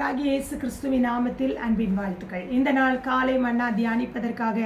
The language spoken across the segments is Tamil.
ஆண்டவராகிய இயேசு கிறிஸ்துவின் நாமத்தில் அன்பின் வாழ்த்துக்கள். இந்த நாள் காலை மன்னா தியானிப்பதற்காக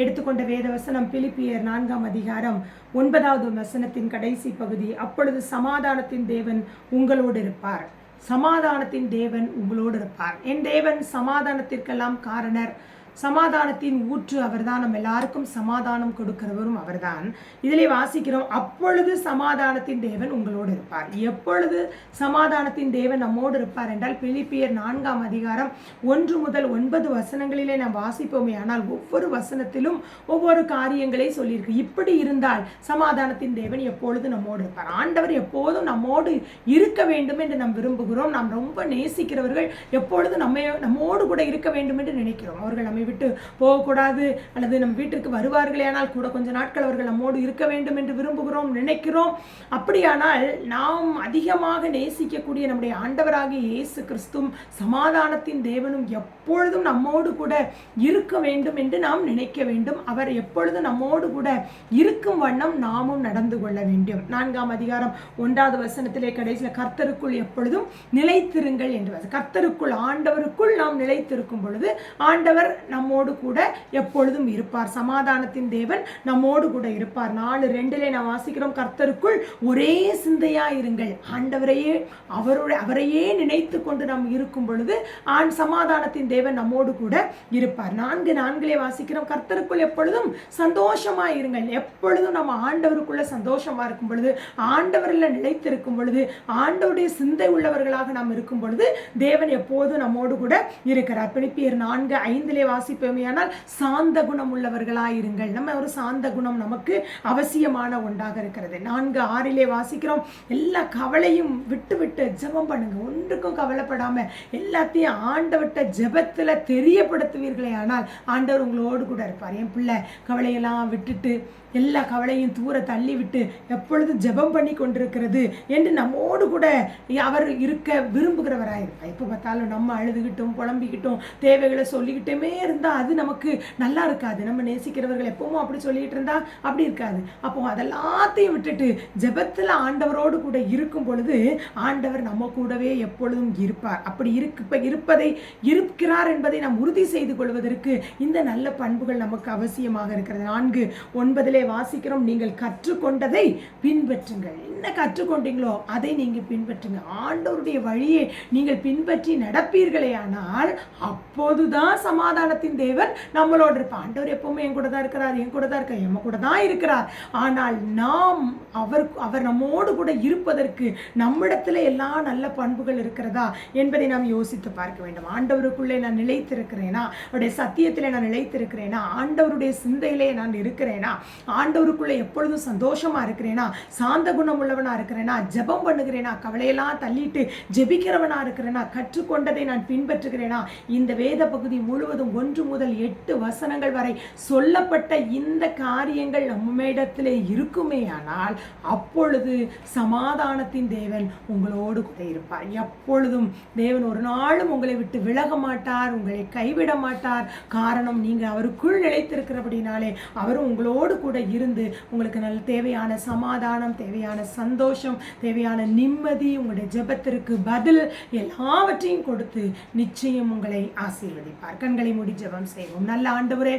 எடுத்துக்கொண்ட வேத வசனம் பிலிப்பியர் நான்காம் அதிகாரம் ஒன்பதாவது வசனத்தின் கடைசி பகுதி. அப்பொழுது சமாதானத்தின் தேவன் உங்களோடு இருப்பார். சமாதானத்தின் தேவன் உங்களோடு இருப்பார். என் தேவன் சமாதானத்திற்கெல்லாம் காரணர். சமாதானத்தின் ஊற்று அவர்தான். நம்ம எல்லாருக்கும் சமாதானம் கொடுக்கிறவரும் அவர்தான். இதிலே வாசிக்கிறோம் அப்பொழுது சமாதானத்தின் தேவன் உங்களோடு இருப்பார். எப்பொழுது சமாதானத்தின் தேவன் நம்மோடு இருப்பார் என்றால் பிலிப்பியர் நான்காம் அதிகாரம் ஒன்று முதல் ஒன்பது வசனங்களிலே நாம் வாசிப்போமே. ஆனால் ஒவ்வொரு வசனத்திலும் ஒவ்வொரு காரியங்களை சொல்லியிருக்கு. இப்படி இருந்தால் சமாதானத்தின் தேவன் எப்பொழுது நம்மோடு இருப்பார்? ஆண்டவர் எப்போதும் நம்மோடு இருக்க வேண்டும் என்று நாம் விரும்புகிறோம். நாம் ரொம்ப நேசிக்கிறவர்கள் எப்பொழுது நம்ம நம்மோடு கூட இருக்க வேண்டும் என்று நினைக்கிறோம். அவர்கள் நம்மை விட்டு போகக்கூடாது அல்லது நம் வீட்டிற்கு வருவார்களே ஆனால் கூட கொஞ்ச நாட்கள் அவர்கள் நம்மோடு இருக்க வேண்டும் என்று விரும்புகிறோம் நினைக்கிறோம். அப்படியானால் நாம் அதிகமாக நேசிக்கக்கூடிய நம்முடைய ஆண்டவராகிய இயேசு கிறிஸ்தும் சமாதானத்தின் தேவனும் எப்பொழுதும் நம்மோடு கூட இருக்க வேண்டும் என்று நாம் நினைக்க வேண்டும். அவர் எப்பொழுதும் நம்மோடு கூட இருக்கும் வண்ணம் நாமும் நடந்து கொள்ள வேண்டும். நான்காம் அதிகாரம் ஒன்றாவது வசனத்திலே கடைசியில் கர்த்தருக்குள் எப்பொழுதும் நிலைத்திருங்கள் என்று கர்த்தருக்குள் ஆண்டவருக்குள் நாம் நிலைத்திருக்கும் பொழுது ஆண்டவர் நம்மோடு கூட எப்பொழுதும் இருப்பார். சமாதானத்தின் தேவன் நம்மோடு கூட இருப்பார். நாலு ரெண்டிலே நான் வாசிக்கிறோம் கர்த்தருக்குள் ஒரே சிந்தையா இருங்கள். ஆண்டவரையே அவருடைய அவரையே நினைத்து கொண்டு நாம் இருக்கும் பொழுது ஆண் சமாதானத்தின் தேவன் நம்மோடு கூட இருப்பார். நான்கு நான்கிலே வாசிக்கிறோம் கர்த்தருக்குள் எப்பொழுதும் சந்தோஷமா இருங்கள். எப்பொழுதும் நம்ம ஆண்டவருக்குள்ள சந்தோஷமா இருக்கும் பொழுது ஆண்டவரில் நிலைத்திருக்கும் பொழுது ஆண்டவருடைய சிந்தை உள்ளவர்களாக நாம் இருக்கும் பொழுது தேவன் எப்போதும் நம்மோடு கூட இருக்கிறார். பிலிப்பியர் நான்கு ஐந்திலே வாசிப்போமேயானால் சாந்த குணம் உள்ளவர்களாயிருங்கள் நம்ம ஒரு சாந்த குணம் நமக்கு அவசியமான ஒன்றாக இருக்கிறது. நான்கு ஆறிலே வாசிக்கிறோம். எல்லா கவலையும் விட்டு விட்டு ஜெபம் பண்ணுங்க. ஒன்றுக்கும் கவலைப்படாம எல்லாத்தையும் ஆண்டவட்ட ஜெபத்துல தெரியப்படுத்துவீர்களே. ஆனால் ஆண்டவர் உங்களோடு கூட இருப்பார். என் பிள்ளை கவலையெல்லாம் விட்டுட்டு எல்லா கவலையும் தூர தள்ளி விட்டு எப்பொழுதும் ஜெபம் பண்ணி கொண்டிருக்கிறது என்று நம்மோடு கூட அவர் இருக்க விரும்புகிறவராயிருப்பார். எப்போ பார்த்தாலும் நம்ம அழுதுகிட்டும் புலம்பிக்கிட்டும் தேவைகளை சொல்லிக்கிட்டுமே இருந்தால் அது நமக்கு நல்லா இருக்காது. நம்ம நேசிக்கிறவர்கள் எப்பவும் அப்படி சொல்லிட்டு இருந்தா அப்படி இருக்காது. அப்போ அதெல்லாத்தையும் விட்டுட்டு ஜெபத்தில் ஆண்டவரோடு கூட இருக்கும் பொழுது ஆண்டவர் நம்ம கூடவே எப்பொழுதும் இருப்பார். அப்படி இருக்கு இருப்பதை இருக்கிறார் என்பதை நாம் உறுதி செய்து கொள்வதற்கு இந்த நல்ல பண்புகள் நமக்கு அவசியமாக இருக்கிறது. நான்கு ஒன்பதிலே வாசிக்கிறோம் நீங்கள் கற்றுக்கொண்டதை பின்பற்றுங்கள். என்ன கற்றுக்கொண்டீங்களோ அதை நீங்கள் பின்பற்றுங்க. ஆண்டவருடைய வழியை நீங்கள் பின்பற்றி நடப்பீர்களே ஆனால் அப்போதுதான் சமாதானத்தை உலகத்தின் தேவன் நம்மளோட இருப்பார். ஆண்டவர் எப்பவுமே என் கூட தான் இருக்கிறார் என் கூட தான் இருக்கார் எம்ம கூட தான் இருக்கிறார். ஆனால் நாம் அவர் அவர் நம்மோடு கூட இருப்பதற்கு நம்மிடத்துல எல்லா நல்ல பண்புகள் இருக்கிறதா என்பதை நாம் யோசித்து பார்க்க வேண்டும். ஆண்டவருக்குள்ளே நான் நிலைத்திருக்கிறேனா? அவருடைய சத்தியத்திலே நான் நிலைத்திருக்கிறேனா? ஆண்டவருடைய சிந்தையிலே நான் இருக்கிறேனா? ஆண்டவருக்குள்ளே எப்பொழுதும் சந்தோஷமா இருக்கிறேனா? சாந்த குணம் உள்ளவனா இருக்கிறேனா? ஜெபம் பண்ணுகிறேனா? கவலையெல்லாம் தள்ளிட்டு ஜெபிக்கிறவனா இருக்கிறேனா? கற்றுக்கொண்டதை நான் பின்பற்றுகிறேனா? இந்த வேத பகுதி முழுவதும் ஒன்று முதல் எட்டு வசனங்கள் வரை சொல்லப்பட்ட இந்த காரியங்கள் நம்மிடத்திலே இருக்குமே ஆனால் அப்பொழுது சமாதானத்தின் தேவன் உங்களோடு கூட இருப்பார். எப்பொழுதும் தேவன் ஒரு நாளும் உங்களை விட்டு விலக மாட்டார் உங்களை கைவிட மாட்டார். காரணம் நீங்கள் அவருக்குள் நிலைத்திருக்கிறபடினாலே அவரும் உங்களோடு கூட இருந்து உங்களுக்கு நல்ல தேவையான சமாதானம் தேவையான சந்தோஷம் தேவையான நிம்மதி உங்களுடைய ஜெபத்திற்கு பதில் எல்லாவற்றையும் கொடுத்து நிச்சயம் உங்களை ஆசீர்வதிப்பார். கண்களை முடி ஜெபம் செய்வோம். நல்ல ஆண்டவரே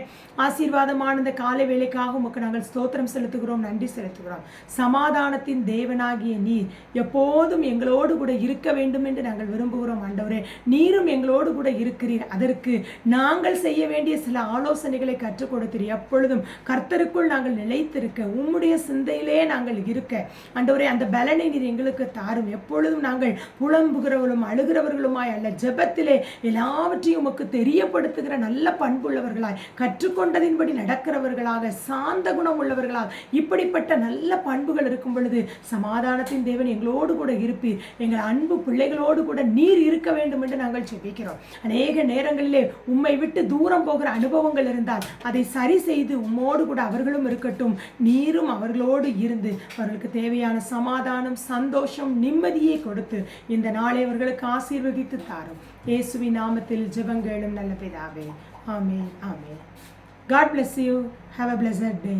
ஆசீர்வாதமான இந்த காலை வேலைக்காக உமக்கு நாங்கள் ஸ்தோத்திரம் செலுத்துகிறோம் நன்றி செலுத்துகிறோம். சமாதானத்தின் தேவனாகிய நீர் எப்போதும் எங்களோடு கூட இருக்க வேண்டும் என்று நாங்கள் விரும்புகிறோம் ஆண்டவரே. நீரும் எங்களோடு கூட இருக்கிறீர். அதற்கு நாங்கள் செய்ய வேண்டிய சில ஆலோசனைகளை கற்றுக் கொடுத்தீர். எப்பொழுதும் கர்த்தருக்குள் நாங்கள் நிலைத்திருக்க உம்முடைய சிந்தையிலே நாங்கள் இருக்க. ஆண்டவரே அந்த பலனை நீர் எங்களுக்கு தாரும். எப்பொழுதும் நாங்கள் புலம்புகிறவர்களும் அழுகிறவர்களுமாய் அல்ல ஜெபத்திலே எல்லாவற்றையும் உமக்கு தெரியப்படுத்துகிற நல்ல பண்புள்ளவர்களாய் கற்றுக்கொண்டதின்படி நடக்கிறவர்களாக சாந்த குணம் உள்ளவர்களாக இப்படிப்பட்ட நல்ல பண்புகள் இருக்கும் பொழுது சமாதானத்தின் தேவன் எங்களோடு கூட இருப்பீர். எங்கள் அன்பு பிள்ளைகளோடு கூட நீர் இருக்க வேண்டும் என்று நாங்கள் ஜெபிக்கிறோம். அநேக நேரங்களிலே உம்மை விட்டு தூரம் போகிற அனுபவங்கள் இருந்தால் அதை சரி செய்து உம்மோடு கூட அவர்களும் இருக்கட்டும். நீரும் அவர்களோடு இருந்து அவர்களுக்கு தேவையான சமாதானம் சந்தோஷம் நிம்மதியை கொடுத்து இந்த நாளை அவர்களுக்கு ஆசீர்வதித்து தாரும். യേശുവി നാമത്തിൽ ജപം കേളും നല്ല പിതാവേ ആമേ ആമേ God bless you have a blessed day